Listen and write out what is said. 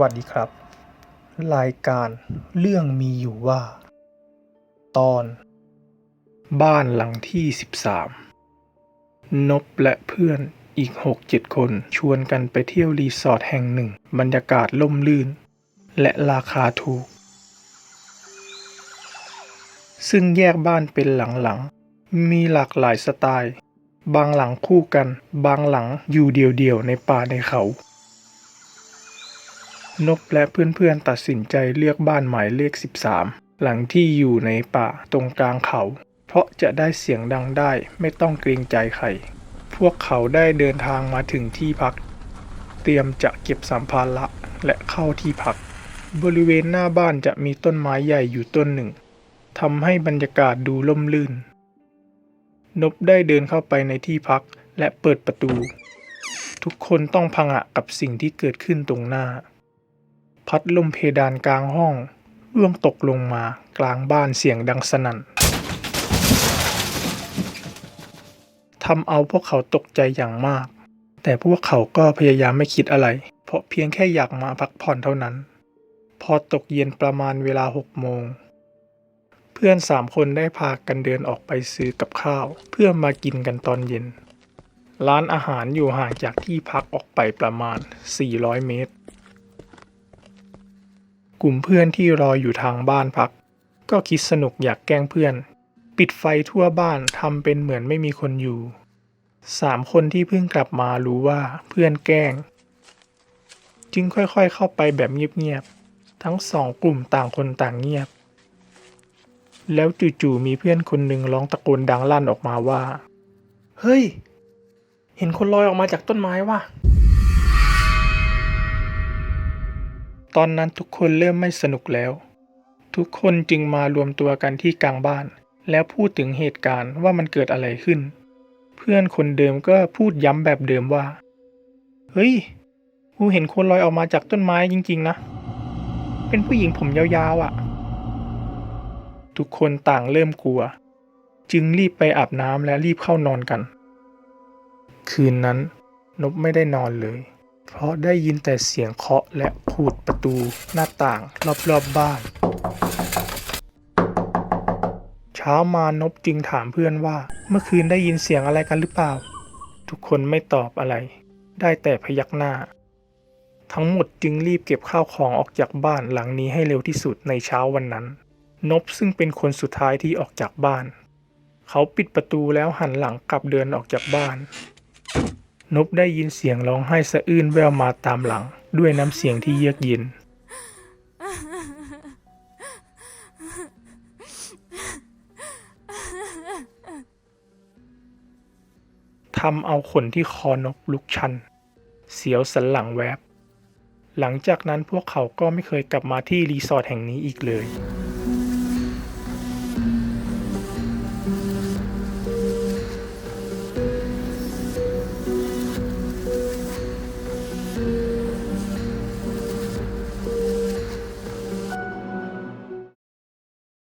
วัสดีครับ รายการเรื่องมีอยู่ว่า ตอน บ้านหลังที่ 13 นบและเพื่อนอีก 6-7 คนชวนกันไปเที่ยวรีสอร์ทแห่งหนึ่ง บรรยากาศล่มลื่น และราคาถูก ซึ่งแยกบ้านเป็นหลังๆ มีหลากหลายสไตล์ บางหลังคู่กัน บางหลังอยู่เดี่ยวๆในป่าในเขา นบและเพื่อนๆตัดสินใจเลือกบ้านหมายเลข 13 หลังที่อยู่ในป่าตรงกลางเขา เพราะจะได้เสียงดังได้ไม่ต้องเกรงใจใคร พวกเขาได้เดินทางมาถึงที่พัก เตรียมจะเก็บสัมภาระและเข้าที่พัก บริเวณหน้าบ้านจะมีต้นไม้ใหญ่อยู่ต้นหนึ่งทำให้บรรยากาศดูล่มลื่น นบได้เดินเข้าไปในที่พักและเปิดประตู ทุกคนต้องพังะกับสิ่งที่เกิดขึ้นตรงหน้า พัดลมเพดานกลางห้องร่วงตกลงมากลางบ้านเสียงดังสนั่นทำเอาพวกเขาตกใจอย่างมาก แต่พวกเขาก็พยายามไม่คิดอะไร เพราะเพียงแค่อยากมาพักผ่อนเท่านั้น พอตกเย็นประมาณเวลาหกโมง เพื่อนสามคนได้พากันเดินออกไปซื้อกับข้าว เพื่อมากินกันตอนเย็น ร้านอาหารอยู่ห่างจากที่พักออกไปประมาณ 400 เมตร กลุ่มเพื่อนที่รออยู่ทางบ้านพัก ก็คิดสนุกอยากแกล้งเพื่อน ปิดไฟทั่วบ้านทำเป็นเหมือนไม่มีคนอยู่สามคนที่เพิ่งกลับมารู้ว่าเพื่อนแกล้ง จึงค่อยๆเข้าไปแบบเงียบๆ ทั้งสองกลุ่มต่างคนต่างเงียบ แล้วจู่ๆมีเพื่อนคนหนึ่งร้องตะโกนดังลั่นออกมาว่า เฮ้ย เห็นคนลอยออกมาจากต้นไม้ว่ะ ตอนนั้นทุกคนเริ่มไม่สนุกแล้ว ทุกคนจึงมารวมตัวกันที่กลางบ้าน แล้วพูดถึงเหตุการณ์ว่ามันเกิดอะไรขึ้น เพื่อนคนเดิมก็พูดย้ำแบบเดิมว่า เฮ้ย กูเห็นคนลอยออกมาจากต้นไม้จริง ๆ นะ เป็นผู้หญิงผมยาวๆอะ่ะ ทุกคนต่างเริ่มกลัว จึงรีบไปอาบน้ำและรีบเข้านอนกัน คืนนั้นนบไม่ได้นอนเลย เพราะได้ยินแต่เสียงเคาะและขูดประตูหน้าต่างรอบๆบบ้าน เช้ามานบจึงถามเพื่อนว่า เมื่อคืนได้ยินเสียงอะไรกันหรือเปล่า ทุกคนไม่ตอบอะไร ได้แต่พยักหน้า ทั้งหมดจึงรีบเก็บข้าวของออกจากบ้านหลังนี้ให้เร็วที่สุดในเช้าวันนั้น นบซึ่งเป็นคนสุดท้ายที่ออกจากบ้าน เขาปิดประตูแล้วหันหลังกลับเดินออกจากบ้าน นบได้ยินเสียงร้องไห้สะอื้นแววมาตามหลัง ด้วยน้ำเสียงที่เยือกเย็น ทำเอาขนที่คอนกลุกชัน เสียวสันหลังแวบ หลังจากนั้นพวกเขาก็ไม่เคยกลับมาที่รีสอร์ทแห่งนี้อีกเลย